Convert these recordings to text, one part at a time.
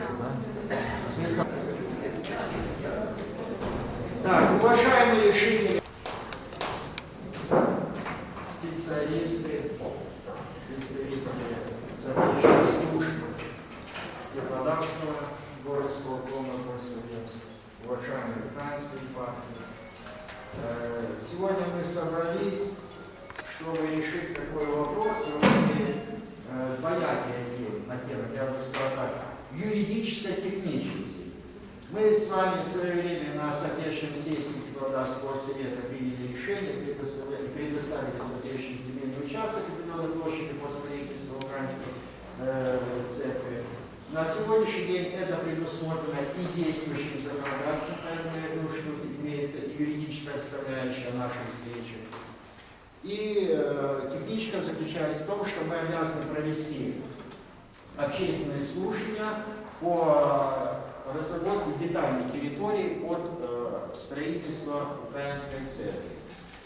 Não. сервис отечественный земельный участок определенной площади под строительство украинской э, церкви. На сегодняшний день это предусмотрено и действующим законодательством, поэтому я что имеется и юридическая составляющая нашей встречи. И э, техничка заключается в том, что мы обязаны провести общественные слушания по разработке детальной территории от э, строительства Украинской церкви.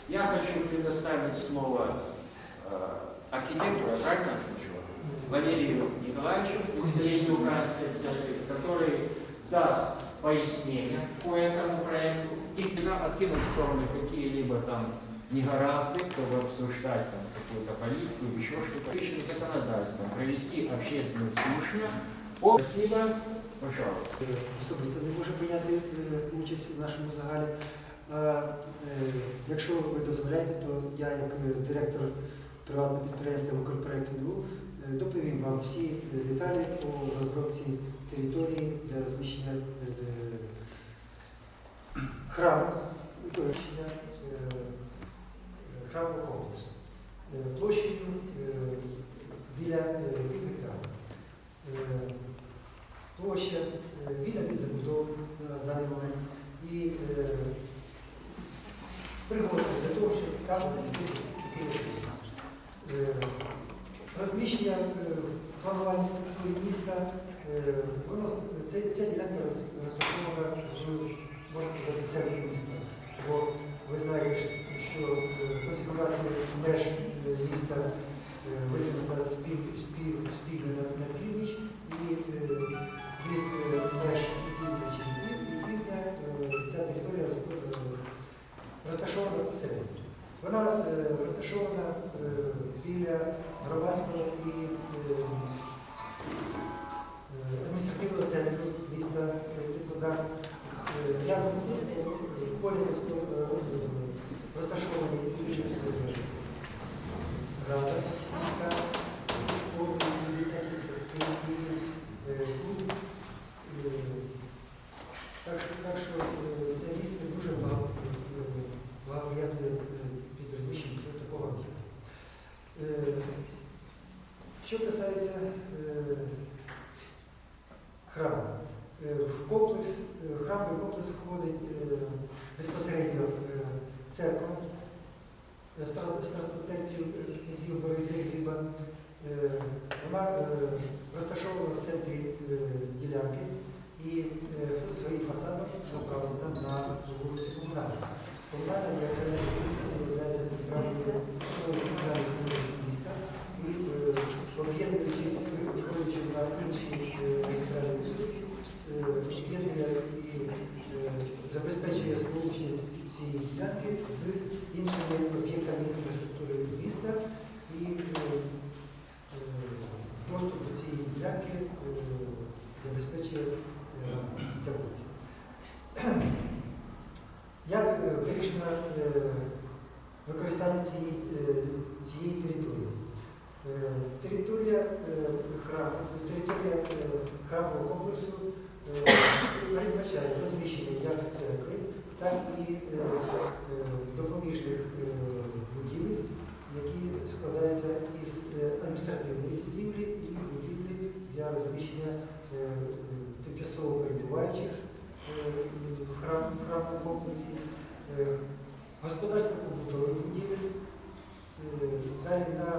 Я хочу предоставить слово э, архитектору, правильно озвучила, Валерию Николаевичу, представителю Украинской церкви, который даст пояснение по этому проекту, и откинуть в сторону какие-либо там негоразды, чтобы обсуждать там какую-то политику, еще что-то. Еще законодательство, провести общественное слушание. О, спасибо, пожалуйста. Э, Особенно не можем прийняти участь в нашем загале Е, якщо ви дозволяєте, то я, як е, директор приватного підприємства «Укрпроект НВУ», е, доповім вам всі деталі по розробці території для розміщення храму. господарсько-побутових будівель, далі на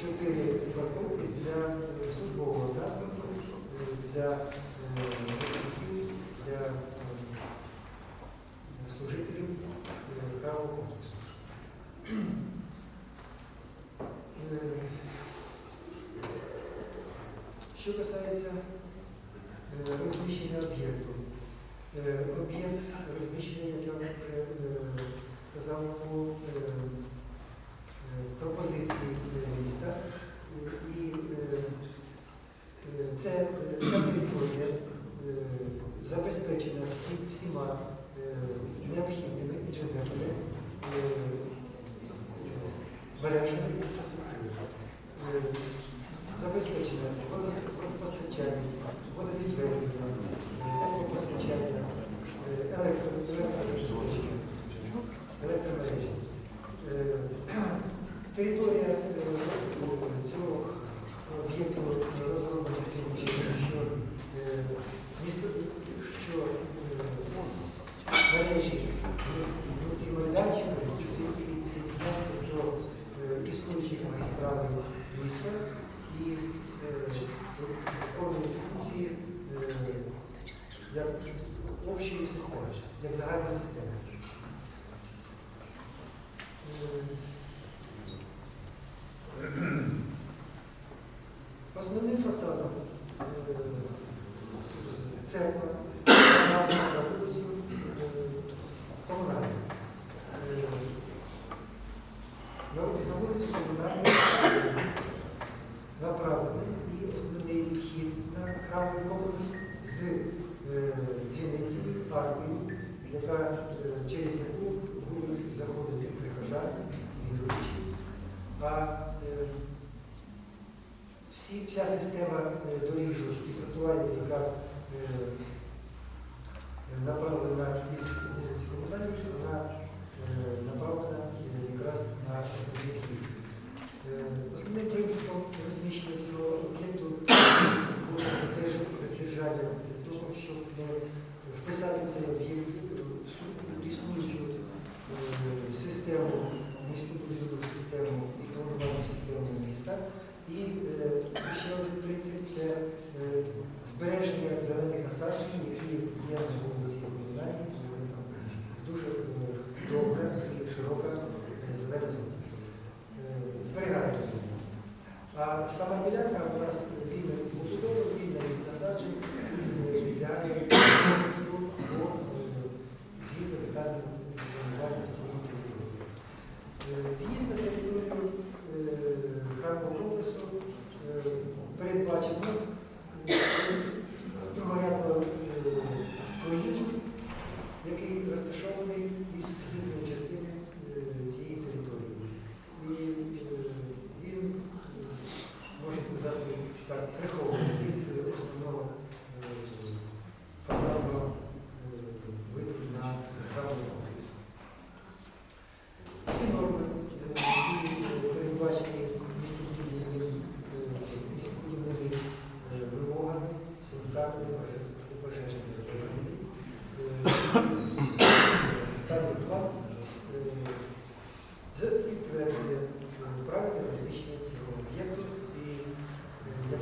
чотири парковки для е, службового транспорту, е, для Е, територія е, цього е, об'єкту розроблена, що що мережі майданчика із полічних магістральних міста і виконують функції для общої системи, як загальної системи. Основним фасадом е, церква на вулицю комунальна. На вулицю комунальну направлений і основний вхід на храмовий комплекс з е, з аркою, яка е, через яку вся система е, доріжок і тротуарів, яка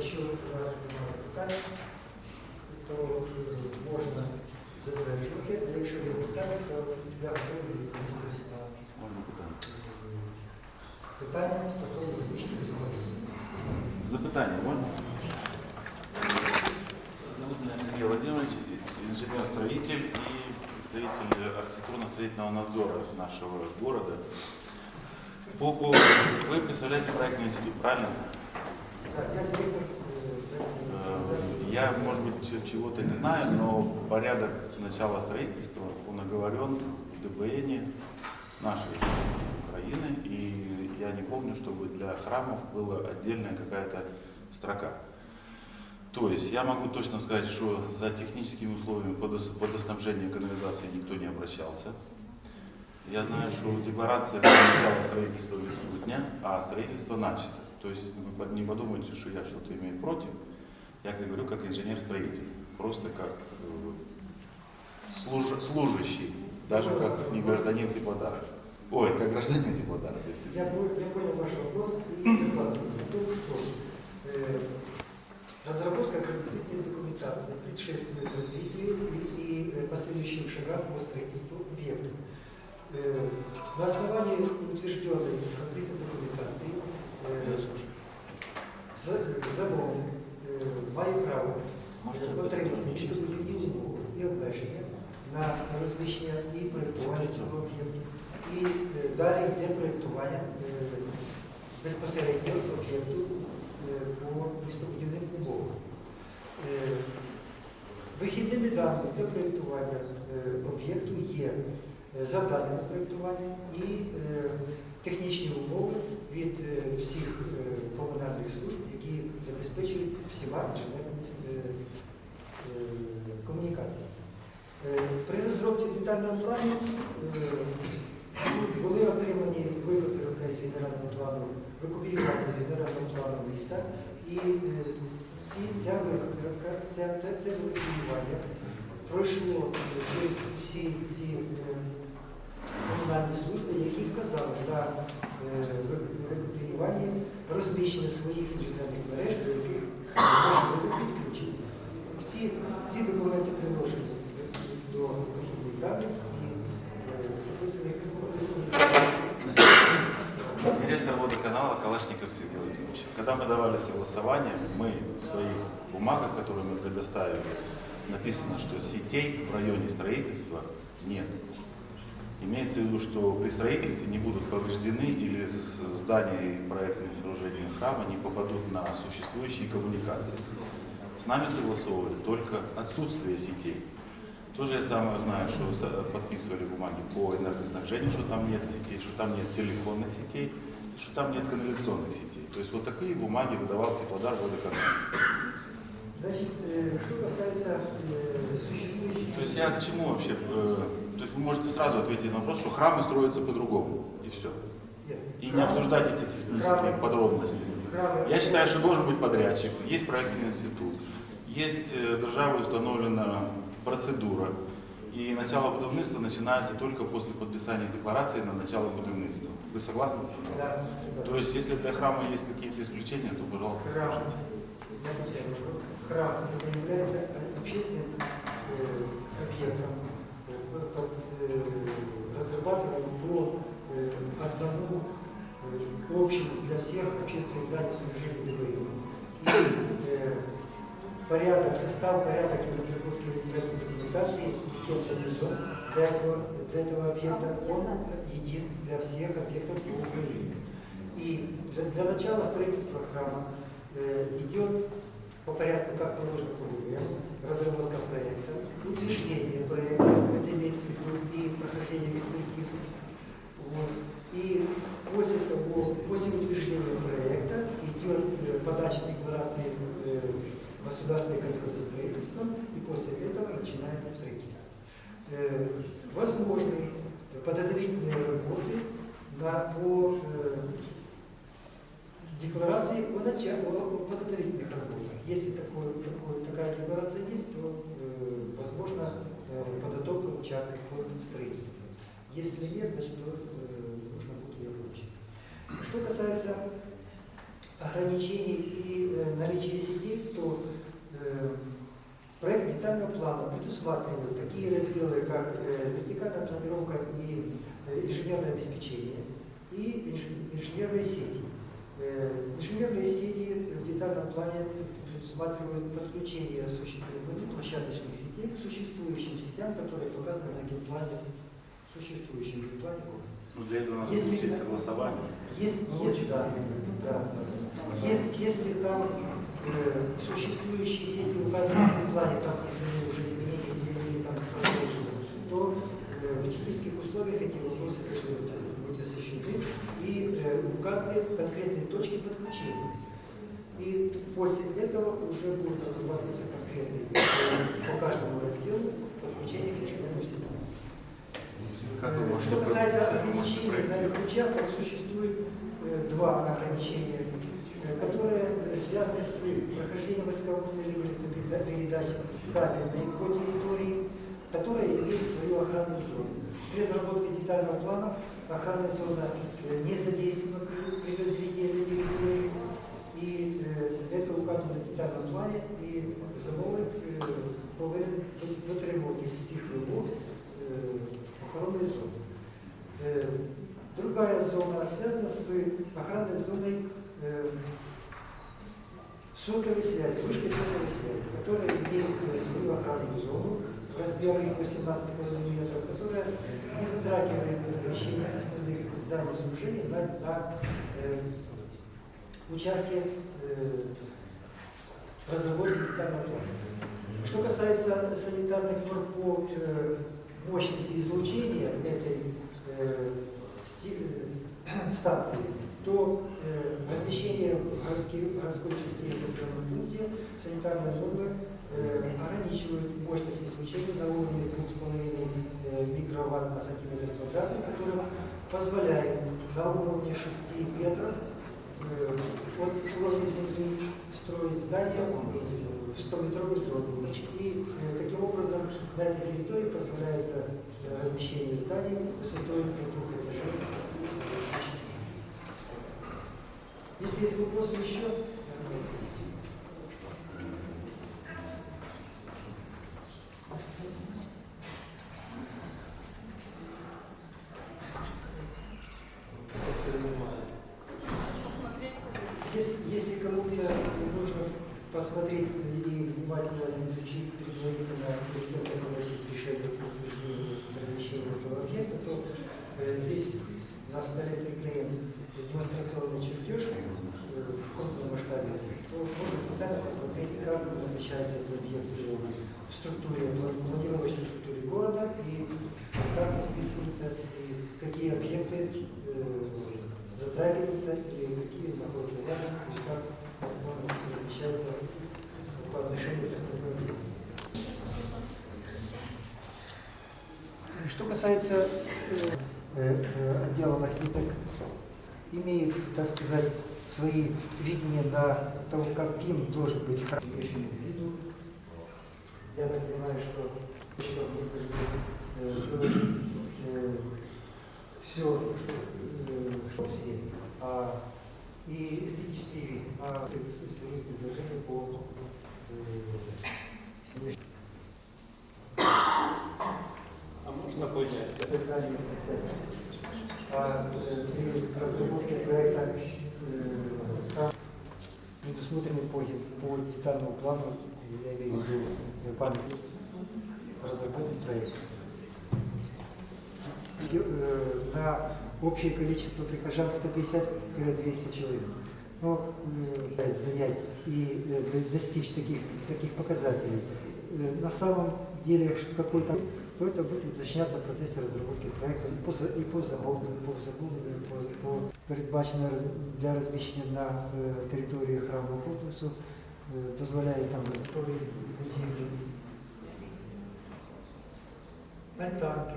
е, якщо у вас немає записання, то е, можна затверджувати, а якщо є питання, то я готовий відповісти на Можна питання? питання стосовно розміщення цього об'єкту. Запитання можна? Зовут меня Сергей Владимирович, инженер-строитель и представитель архитектурно-строительного надзора нашего города. По поводу, вы представляете проектный институт, правильно? Так, я я, может быть, чего-то не знаю, но порядок начала строительства, он оговорен в ДБН нашей Украины, и я не помню, чтобы для храмов была отдельная какая-то строка. То есть я могу точно сказать, что за техническими условиями водос- водоснабжения канализации никто не обращался. Я знаю, что декларация про начало строительства відсутня, а строительство начато. То есть вы не подумайте, что я что-то имею против. Я как говорю, как инженер-строитель. Просто как э, служ- служащий, даже как не гражданин Теплодара. Ой, как гражданин есть, Я, понял- я понял ваш вопрос и докладываю о том, что э, разработка композитной документации предшествует развитию и, э, последующим шагам по строительству объекта. Э, на основании утвержденной композитной документации э, за- замовник е, має право отримати містобудівні умови і обмеження на розміщення і проєктування цього об'єкту. І е, далі йде проєктування е, безпосередньо об'єкту е, по містобудівним умовам. Вихідними даними для проєктування об'єкту є завдання на проєктування і технічні умови від всіх комунальних служб, які забезпечують всіма інженерними е, е, комунікаціями. Е, при розробці детального плану були отримані викупи з генерального плану, викупівка з генерального плану міста і ці, ця викупівка, це, це, це викупівання пройшло через всі ці комунальні служби, які вказали на викупівання розміщення своїх інженерних мереж, до яких можливо підключення. Ці ці документи приложені до вихідних даних і прописаних Директор водоканала Калашников Сергей Владимирович. Когда мы давали согласование, мы в своих бумагах, которые мы предоставили, написано, что сетей в районе строительства нет. Имеется в виду, что при строительстве не будут повреждены или здания и проектные сооружения храма не попадут на существующие коммуникации. С нами согласовывали только отсутствие сетей. Тоже я сам знаю, что подписывали бумаги по энергоснабжению, что там нет сетей, что там нет телефонных сетей, что там нет канализационных сетей. То есть вот такие бумаги выдавал Теплодар водоканал. Значит, э, что касается э, существующих... То есть я к чему вообще? То есть вы можете сразу ответить на вопрос, что храмы строятся по-другому, и все. И не обсуждать эти технические подробности. Я считаю, что должен быть подрядчик, есть проектный институт, есть э, державой установлена процедура, и начало будівництва начинается только после подписания декларации на начало будівництва. Вы согласны? Да, То есть, если для храма есть какие-то исключения, то, пожалуйста, Храм, скажите. храм это является общественным э, объектом, разрабатываем по э, одному э, общему для всех общественных зданий сооружений ДБИ. Э, порядок, состав, порядок и разработки документации для этого, для этого объекта, он един для всех объектов по Украине. И для, для начала строительства храма э, идет по порядку, как положено по ГУЭ, разработка проекта, утверждение проекта, это имеется в виду и прохождение экспертизы. Вот. И после того, после утверждения проекта идет э, подача декларации э, государственной контроль за строительством, и после этого начинается строительство. Э, возможны подготовительные работы на, по декларации о, начале, о подготовительных работах. Если такое, такое, такая декларация есть, то возможно э, подготовка участков под строительство. Если нет, значит э, нужно будет ее получить. Что касается ограничений и э, наличия сетей, то проект детального плана предусматривает такие разделы, как вертикальная планировка и инженерное обеспечение и инж- инженерные сети. Инженерные сети в детальном плане предусматривают подключение существующих площадочных сетей к существующим сетям, которые показаны на генплане, существующем генплане города. Ну, для этого надо Если- получить согласование. Если, е- да, да. Если, если там э, существующие сети указаны в плане, там внесены уже изменения или там продолжены, то э, в технических условиях эти вопросы должны быть, быть освещены и э, указаны конкретные точки подключения. После этого уже будет разрабатываться конкретный э, по каждому разделу подключение к Э, можете Что касается ограничений на участок, существует э, два ограничения, э, которые э, связаны с прохождением линии передач кабельной по территории, которая имеет свою охранную зону. При разработке детального плана охранная зона не задействована при, при возведении этой территории, и э, это указано в детальном плане, и замовник э, повинен дотримуватись всіх вимог э, охранной зоны. Э, Другая зона связана с охранной зоной э, сотовой связи, вышкой сотовой связи, которая имеет свою охранную зону размером 18 метров, которая не затрагивает размещение основных зданий сооружений на, на э, участке э, разработки детального плана. Что касается санитарных норм по э, мощности излучения этой э, э, станции, то э, размещение в городских- городской черте в населенном пункте санитарные нормы э, ограничивают мощность излучения на уровне 2,5 э, микроватт на сантиметр квадратный, который позволяет на уровне 6 метров э, от уровня земли строить здания в 100-метровой зоне. И э, таким образом на этой территории позволяется э, размещение зданий высотой до двух этажей. Если есть вопросы еще, кому-то нужно посмотреть и внимательно изучить предварительно, перед тем, как выносить решение по утверждению размещения этого объекта, то э, здесь на столе приклеен демонстрационный чертеж э, в крупном масштабе, то можно туда посмотреть, как размещается этот объект уже в структуре, в планировочной структуре города и как он вписывается, и какие объекты э, затрагиваются или какие находятся рядом, и как он размещается по отношению к остальным объектам. Что касается э, э, э, отдела архитектор, имеет, так сказать, свои видения на того, каким должен быть храм. Виду, я так понимаю, что что все, что, что все, а, и эстетический вид, а свои предложения по э, А понять? созданию концепта. А э, при разработке проекта э, там предусмотрены по, по детальному плану, я имею в виду э, проекта. И, э, На общее количество прихожан 150-200 человек. Но э, занять и э, до- достичь таких, таких показателей. Э, На самом деле какой-то то это будет уточняться в процессе разработки проекта и по, и по замовлению, по замовлению, по, по передбачено для розміщення на е, території храмового комплексу, е, дозволяє там готові будівлі, альтанки,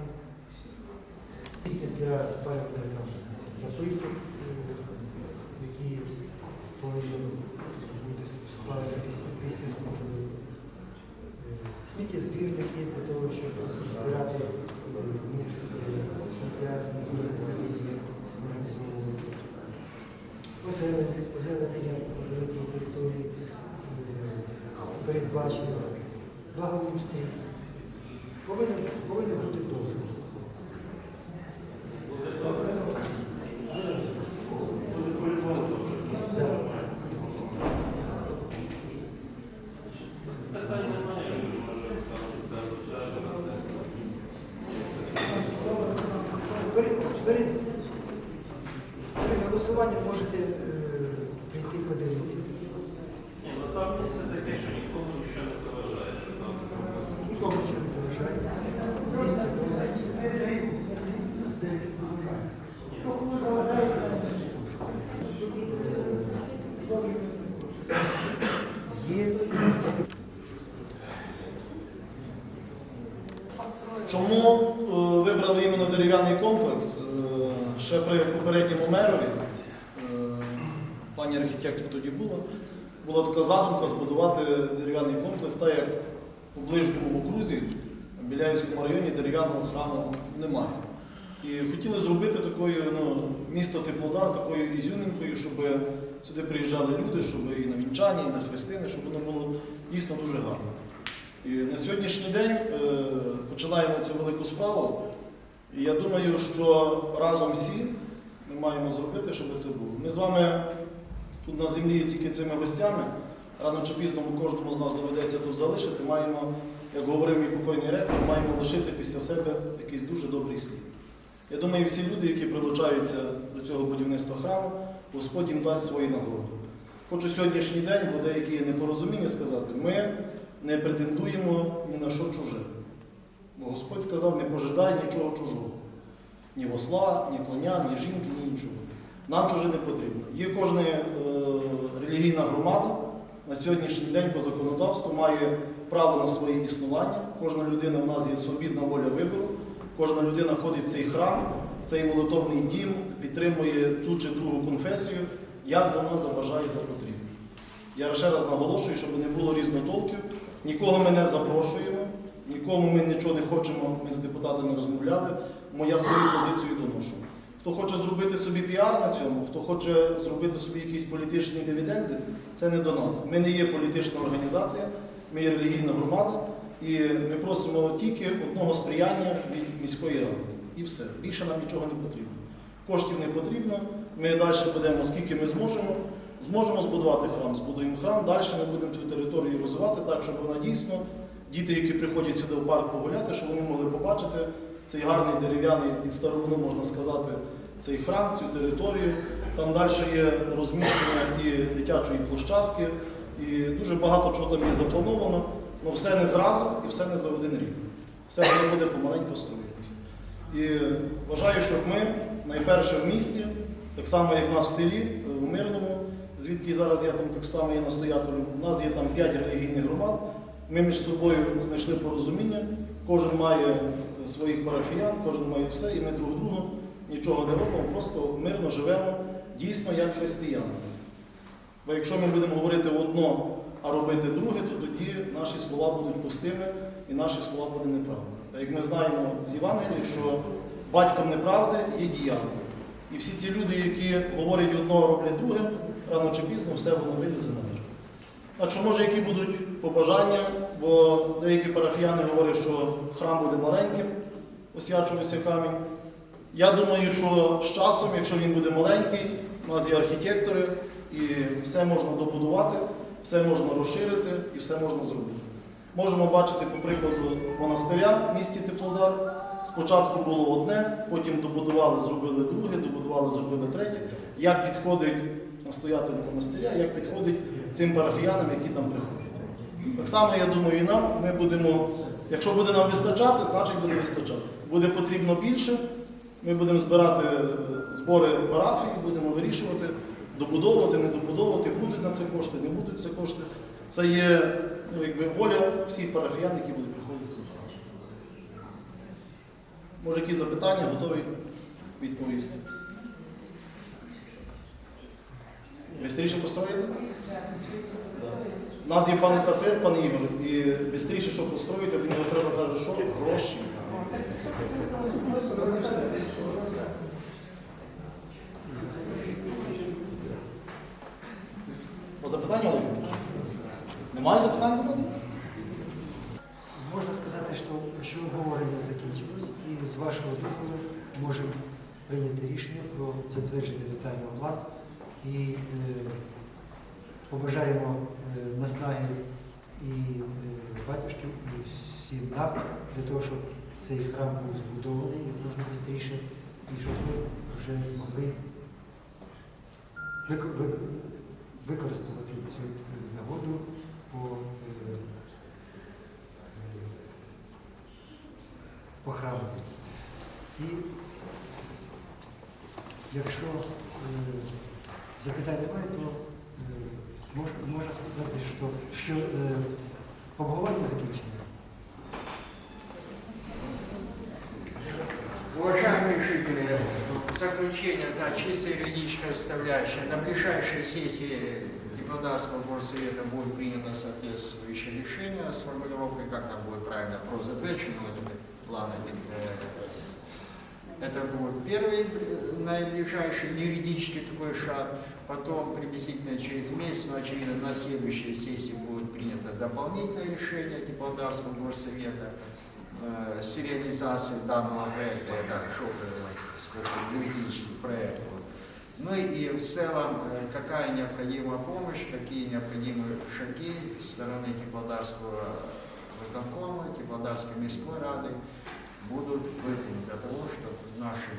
місце для спалювання там записок, е, які повинні бути спалені після, після Сміттєзвільник є для того, щоб осуществляти озеленення великої території, е, передбачення, благоустрій. Повинен бути добре. Храму немає. І хотіли зробити такою ну, місто Теплодар, такою ізюмінкою, щоб сюди приїжджали люди, щоб і на вінчання, і на хрестини, щоб воно було дійсно дуже гарно. І на сьогоднішній день е, починаємо цю велику справу. І я думаю, що разом всі ми маємо зробити, щоб це було. Ми з вами тут на землі тільки цими гостями. Рано чи пізно кожному з нас доведеться тут залишити. Маємо, як говорив мій покойний ректор, маємо лишити після себе якийсь дуже добрий слід. Я думаю, всі люди, які прилучаються до цього будівництва храму, Господь їм дасть свої нагороди. Хочу сьогоднішній день, бо деякі непорозуміння сказати, ми не претендуємо ні на що чуже. Бо Господь сказав, не пожидай нічого чужого. Ні восла, ні коня, ні жінки, ні нічого. Нам чуже не потрібно. Є кожна е, релігійна громада на сьогоднішній день по законодавству має право на своє існування. Кожна людина в нас є свобідна воля вибору. Кожна людина ходить в цей храм, цей молитовний дім, підтримує ту чи другу конфесію, як вона забажає за потрібне. Я ще раз наголошую, щоб не було різнотолків. Нікого ми не запрошуємо, нікому ми нічого не хочемо, ми з депутатами розмовляли. Моя свою позицію доношу. Хто хоче зробити собі піар на цьому, хто хоче зробити собі якісь політичні дивіденди, це не до нас. Ми не є політична організація, ми є релігійна громада, і ми просимо тільки одного сприяння від міської ради. І все. Більше нам нічого не потрібно. Коштів не потрібно. Ми далі будемо, скільки ми зможемо, Зможемо збудувати храм, збудуємо храм, далі ми будемо цю територію розвивати так, щоб вона дійсно, діти, які приходять сюди в парк погуляти, щоб вони могли побачити цей гарний дерев'яний від старовину, можна сказати, цей храм, цю територію. Там далі є розміщення і дитячої площадки, і дуже багато чого там є заплановано, але все не зразу і все не за один рік. Все воно буде помаленьку строїтися. І вважаю, щоб ми найперше в місті, так само як в нас в селі, в Мирному, звідки зараз я там так само є настоятелем, у нас є там 5 релігійних громад, ми між собою знайшли порозуміння, кожен має е, своїх парафіян, кожен має все, і ми друг другу нічого не робимо, просто мирно живемо дійсно як християни. Бо якщо ми будемо говорити одно, а робити друге, то тоді наші слова будуть пустими і наші слова будуть неправдими. Та як ми знаємо з Євангелії, що батьком неправди є діяння. І всі ці люди, які говорять одно, роблять друге, рано чи пізно все воно вилізе на мир. Так що, може, які будуть побажання, бо деякі парафіяни говорять, що храм буде маленьким, освячується камінь. Я думаю, що з часом, якщо він буде маленький, у нас є архітектори, і все можна добудувати, все можна розширити і все можна зробити. Можемо бачити, по прикладу, монастиря в місті Теплодар. Спочатку було одне, потім добудували, зробили друге, добудували, зробили третє. Як підходить настоятель монастиря, як підходить цим парафіянам, які там приходять. Так само, я думаю, і нам ми будемо, якщо буде нам вистачати, значить буде вистачати. Буде потрібно більше, ми будемо збирати е, збори парафії, будемо вирішувати, добудовувати, не добудовувати, будуть на це кошти, не будуть це кошти. Це є ну, якби, воля всіх парафіян, які будуть приходити до храму. Може, якісь запитання, готові відповісти. Бистріше построїти? У нас є пан касир, пан Ігор, і бистріше, що построїти, він його треба каже, що гроші. Все. Запитання, Олег? Немає запитань до мене? Можна сказати, що, що обговорення закінчилось, і з вашого дозволу можемо прийняти рішення про затвердження детального плану і е, побажаємо е, наснаги і е, батюшків, і всім нам для того, щоб цей храм був збудований як можна швидше, і щоб ми вже могли вик- вик- використати цю е, нагоду по е, по храму. І якщо е, запитань немає, то е, можна сказати, що, що е, обговорення закінчено. Заключение, да, чисто юридическая составляющая. На ближайшей сессии Теплодарского горсовета будет принято соответствующее решение с формулировкой, как там будет правильно, про затверженного плана. Это будет первый э, наиближайший юридический такой шаг. Потом приблизительно через месяц, но очевидно на следующей сессии будет принято дополнительное решение Теплодарского горсовета э, с реализацией данного проекта, это шоковый скажем, юридический проект. вот. Ну и в целом, э, какая необходима помощь, какие необходимы шаги с стороны Теплодарского выконкома, Теплодарской мирской рады будут выполнены для того, чтобы в, нашей,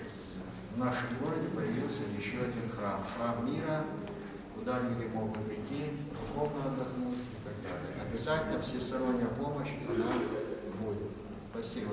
в нашем городе появился еще один храм. Храм мира, куда люди могут прийти, духовно отдохнуть и так далее. Обязательно всесторонняя помощь, она будет. Спасибо.